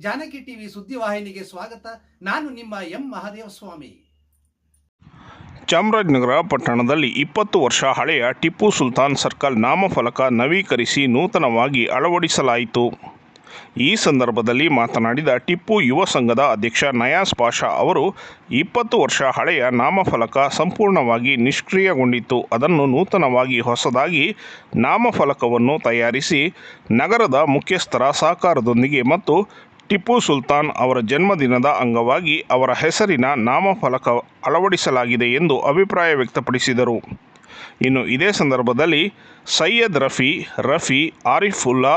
Janaki TV ಸುದ್ದಿವಾಹಿನಿಗೆ ಸ್ವಾಗತ. ನಾನು ನಿಮ್ಮ ಎಂ ಮಹಾದೇವ ಸ್ವಾಮಿ ಚಾಮರಾಜನಗರ ಪಟ್ಟಣದಲ್ಲಿ ಇಪ್ಪತ್ತು ವರ್ಷ ಹಳೆಯ ಟಿಪ್ಪು ಸುಲ್ತಾನ್ ಸರ್ಕಲ್ ನಾಮಫಲಕ ನವೀಕರಿಸಿ ನೂತನವಾಗಿ ಅಳವಡಿಸಲಾಯಿತು. ಈ ಸಂದರ್ಭದಲ್ಲಿ ಮಾತನಾಡಿದ ಟಿಪ್ಪು ಯುವ ಸಂಘದ ಅಧ್ಯಕ್ಷ ನಯಾಸ್ ಪಾಷಾ ಅವರು, ಇಪ್ಪತ್ತು ವರ್ಷ ಹಳೆಯ ನಾಮಫಲಕ ಸಂಪೂರ್ಣವಾಗಿ ನಿಷ್ಕ್ರಿಯಗೊಂಡಿತ್ತು. ಅದನ್ನು ನೂತನವಾಗಿ ಹೊಸದಾಗಿ ನಾಮಫಲಕವನ್ನು ತಯಾರಿಸಿ ನಗರದ ಮುಖ್ಯಸ್ಥರ ಸಹಕಾರದೊಂದಿಗೆ ಮತ್ತು ಟಿಪ್ಪು ಸುಲ್ತಾನ್ ಅವರ ಜನ್ಮದಿನದ ಅಂಗವಾಗಿ ಅವರ ಹೆಸರಿನ ನಾಮಫಲಕ ಅಳವಡಿಸಲಾಗಿದೆ ಎಂದು ಅಭಿಪ್ರಾಯ ವ್ಯಕ್ತಪಡಿಸಿದರು. ಇನ್ನು ಇದೇ ಸಂದರ್ಭದಲ್ಲಿ ಸೈಯದ್ ರಫಿ ರಫಿ ಆರಿಫುಲ್ಲಾ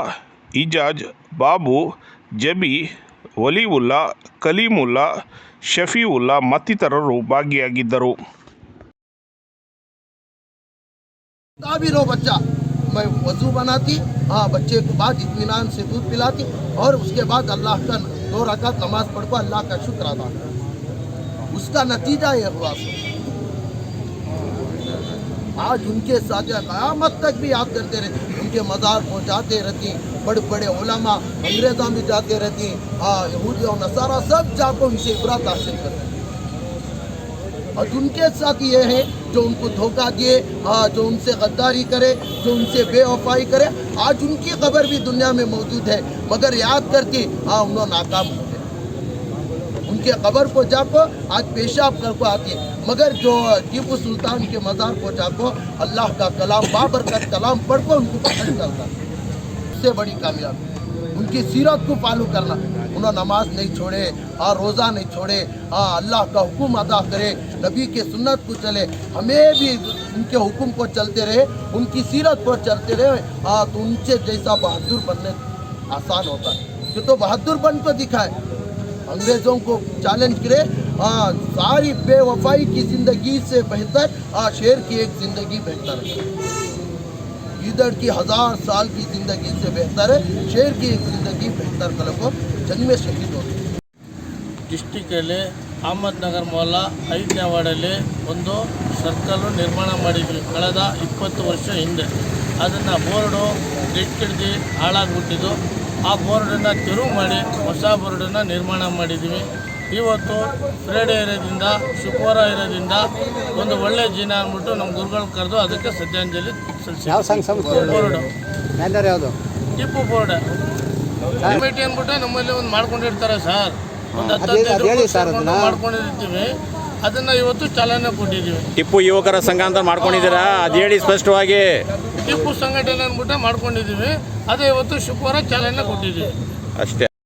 ಇಜಾಜ್ بابو جبی ವಲೀವುಲ್ಲಾ، ಕಲೀಮುಲ್ಲಾ، ಶಫೀವುಲ್ಲಾ ಮತ್ತಿತರರು ಭಾಗಿಯಾಗಿದ್ದರು. قابل ہو بچہ میں وضو بناتی ہاں بچے کو بعد اطمینان سے دودھ پلاتی اور اس کے بعد اللہ کا دو رکعت نماز پڑھ کو اللہ کا شکر ادا اس کا نتیجہ یہ ہوا آج ان کے ساتھ قیامت تک بھی یاد کرتے رہتے کے مزار پہنچاتے رہتی ہیں بڑے بڑے علماء انگریزاں بھی جاتے رہتی۔ ہیں ہاں یہودی اور نصارہ سب جا کو ان سے عبرت حاصل کرتے ہیں۔ اور ان کے ساتھ یہ ہے، جو ان کو دھوکہ دیے ہاں جو ان سے غداری کرے، جو ان سے بے وفائی کرے۔ آج ان کی خبر بھی دنیا میں موجود ہے، مگر یاد کر کے ہاں انہوں ناکام ہو کے قبر کو جاکو آج پیشاب کر کو آتی ہے مگر جو ٹیپو سلطان کے مزار کو جا کو اللہ کا کلام بابر کا کلام پڑھ کو ان کو پسند کرتا۔ اس سے بڑی کامیاب ان کی سیرت کو فالو کرنا۔ انہوں نماز نہیں چھوڑے اور روزہ نہیں چھوڑے ہاں اللہ کا حکم ادا کرے، نبی کے سنت کو چلے۔ ہمیں بھی ان کے حکم کو چلتے رہے، ان کی سیرت کو چلتے رہے۔ ہاں تو ان سے جیسا بہادر بننے آسان ہوتا ہے۔ کہ تو بہادر بن کو دکھائے अंग्रेज़ों को चैलेंज करे हाँ सारी बेवफाई की ज़िंदगी से बेहतर हाँ शेर की एक ज़िंदगी बेहतर है इधर की हजार साल की जिंदगी से बेहतर है शेर की एक जिंदगी बेहतर कल को जंग में शहीद होती है ಡಿಸ್ಟಿಕಲ್ಲಿ ಅಹಮದ್ನಗರ್ ಮೊಹಲ್ಲ ಐದನೇ ವಾರ್ಡಲ್ಲಿ ಒಂದು ಸರ್ಕಲ್ಲು ನಿರ್ಮಾಣ ಮಾಡಿದ್ವಿ ಕಳೆದ ಇಪ್ಪತ್ತು ವರ್ಷ ಹಿಂದೆ ಅದನ್ನು ಬೋರ್ಡು ಹಿಡ್ದು ಹಾಳಾಗ್ಬಿಟ್ಟಿದ್ದು ಆ ಬೋರ್ಡನ್ನು ತೆರವು ಮಾಡಿ ಹೊಸ ಬೋರ್ಡನ್ನು ನಿರ್ಮಾಣ ಮಾಡಿದ್ದೀವಿ. ಇವತ್ತು ಫ್ರೈಡೆ ಇರೋದ್ರಿಂದ ಶುಕ್ರವಾರ ಇರೋದ್ರಿಂದ ಒಂದು ಒಳ್ಳೆಯ ದಿನ ಅಂದ್ಬಿಟ್ಟು ನಮ್ಮ ಗುರುಗಳು ಕರೆದು ಅದಕ್ಕೆ ಶ್ರದ್ಧಾಂಜಲಿ ಬೋರ್ಡು. ಯಾವುದು? ಟಿಪ್ಪು ಬೋರ್ಡ್. ಕಮಿಟಿ ಅಂದ್ಬಿಟ್ಟು ನಮ್ಮಲ್ಲಿ ಒಂದು ಮಾಡ್ಕೊಂಡಿರ್ತಾರೆ ಸರ್. ಒಂದು ಹತ್ತು ಹದಿನೈದು. ಮಾಡ್ಕೊಂಡಿರ್ತೀವಿ. ಅದನ್ನ ಇವತ್ತು ಚಾಲನೆ ಕೊಟ್ಟಿದ್ದೀವಿ. ಟಿಪ್ಪು ಯುವಕರ ಸಂಘ ಅಂತ ಮಾಡ್ಕೊಂಡಿದ್ದೀರಾ? ಅದು ಹೇಳಿ ಸ್ಪಷ್ಟವಾಗಿ. ಟಿಪ್ಪು ಸಂಘಟನೆ ಅಂದ್ಬಿಟ್ಟು ಮಾಡ್ಕೊಂಡಿದ್ದೀವಿ. ಅದೇ ಇವತ್ತು ಶುಕ್ರವಾರ ಚಾಲನೆ ಕೊಟ್ಟಿದ್ದೀವಿ. ಅಷ್ಟೇ.